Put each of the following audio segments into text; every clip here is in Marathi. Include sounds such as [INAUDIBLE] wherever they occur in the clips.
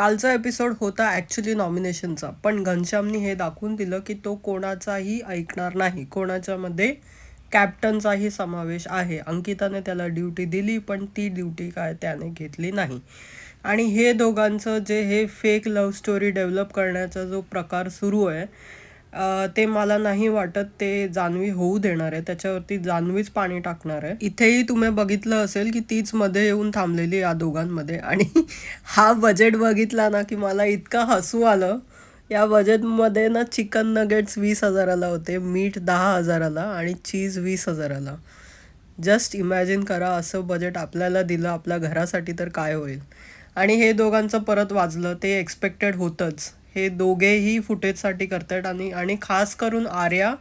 कालचा एपिसोड होता ॲक्च्युली नॉमिनेशनचा पण घनश्यामनी हे दाखवून दिलं की तो कोणाचाही ऐकणार नाही. कोणाच्यामध्ये कॅप्टनचाही समावेश आहे. अंकिताने त्याला ड्युटी दिली पण ती ड्युटी काय त्याने घेतली नाही. आणि हे दोघांचं जे हे फेक लव्ह स्टोरी डेव्हलप करण्याचा जो प्रकार सुरू आहे ते मला नाही वाटत ते जान्हवी होऊ देणार आहे. त्याच्यावरती जान्हवीच पाणी टाकणार आहे. इथेही तुम्ही बघितलं असेल की तीच मध्ये येऊन थांबलेली या दोघांमध्ये. आणि [LAUGHS] हा बजेट बघितला ना की मला इतकं हसू आलं. या बजेटमध्ये ना चिकन नगेट्स वीस हजाराला होते मीठ दहा हजाराला आणि चीज वीस हजाराला. जस्ट इमॅजिन करा असं बजेट आपल्याला दिलं आपल्या घरासाठी तर काय होईल. आणि हे दोघांचं परत वाजलं ते एक्सपेक्टेड होतंच. हे दोघेही फुटेजसाठी करतात आणि आणि खास करून आर्या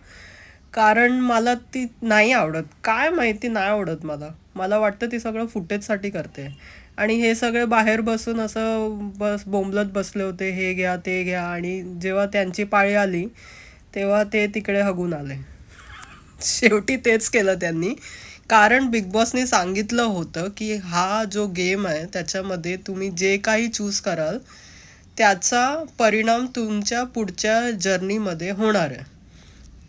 कारण मला ती नाही आवडत. काय माहिती नाही आवडत मला. मला वाटतं ती सगळं फुटेजसाठी करते. आणि हे सगळे बाहेर बसून असं बस बोंबलत बसले होते. हे घ्या ते घ्या. आणि जेव्हा त्यांची पाळी आली तेव्हा ते तिकडे हगून आले. शेवटी तेच केलं त्यांनी. कारण बिग बॉसने सांगितलं होतं की हा जो गेम आहे त्याच्यामध्ये तुम्ही जे काही चूज कराल त्याचा परिणाम तुमच्या पुढच्या जर्नीमध्ये होणार आहे.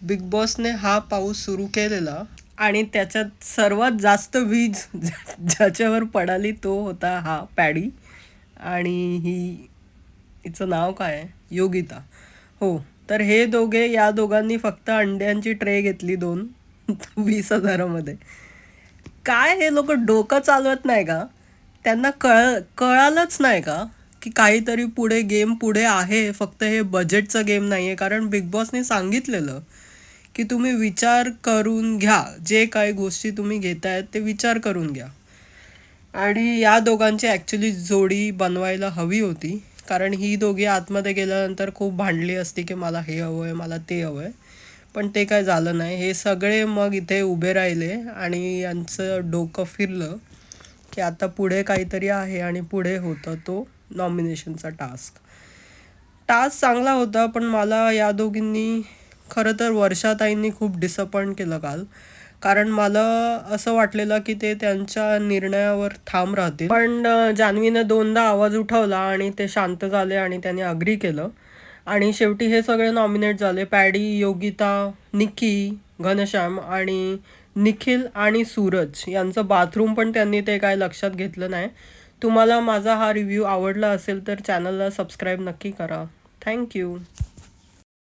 बिग बॉसने हा पाऊस सुरू केलेला आणि त्याच्यात सर्वात जास्त वीज ज्या- [LAUGHS] ज्याच्यावर पडाली तो होता हा पॅडी आणि ही हिचं नाव काय आहे? योगिता. हो तर हे दोघे या दोघांनी फक्त अंड्यांची ट्रे घेतली दोन [LAUGHS] वीस हजारामध्ये. काय हे लोक डोकं चालवत नाही का? त्यांना कळ कळालंच नाही का? की काहीतरी पुढे गेम पुढे आहे फक्त हे बजेटचं गेम नाही आहे कारण बिग बॉसने सांगितलेलं की तुम्ही विचार करून घ्या. जे काही गोष्टी तुम्ही घेतायत ते विचार करून घ्या. आणि या दोघांची ॲक्च्युली जोडी बनवायला हवी होती. कारण ही दोघी आतमध्ये गेल्यानंतर खूप भांडली असती की मला हे हवं आहे मला ते हवं आहे पण ते काय झालं नाही. हे सगळे मग इथे उभे राहिले आणि यांचं डोकं फिरलं की आता पुढे काहीतरी आहे आणि पुढे होतं तो. नॉमिनेशनचा टास्क टास्क चांगला होता पण मला या दोघींनी खरं तर वर्षाताईंनी खूप डिसअपॉइंट केलं काल. कारण मला असं वाटलेलं की ते त्यांच्या निर्णयावर ठाम राहतील. पण जान्हवीनं दोनदा आवाज उठवला आणि ते शांत झाले आणि त्यांनी अग्री केलं. आणि शेवटी हे सगळे नॉमिनेट झाले. पॅडी योगिता निकी घनश्याम आणि निखिल आणि सूरज. यांचं बाथरूम पण त्यांनी ते काय लक्षात घेतलं नाही. तुम्हाला माझा हा रिव्ह्यू आवडला असेल तर चॅनलला सबस्क्राईब नक्की करा. थँक्यू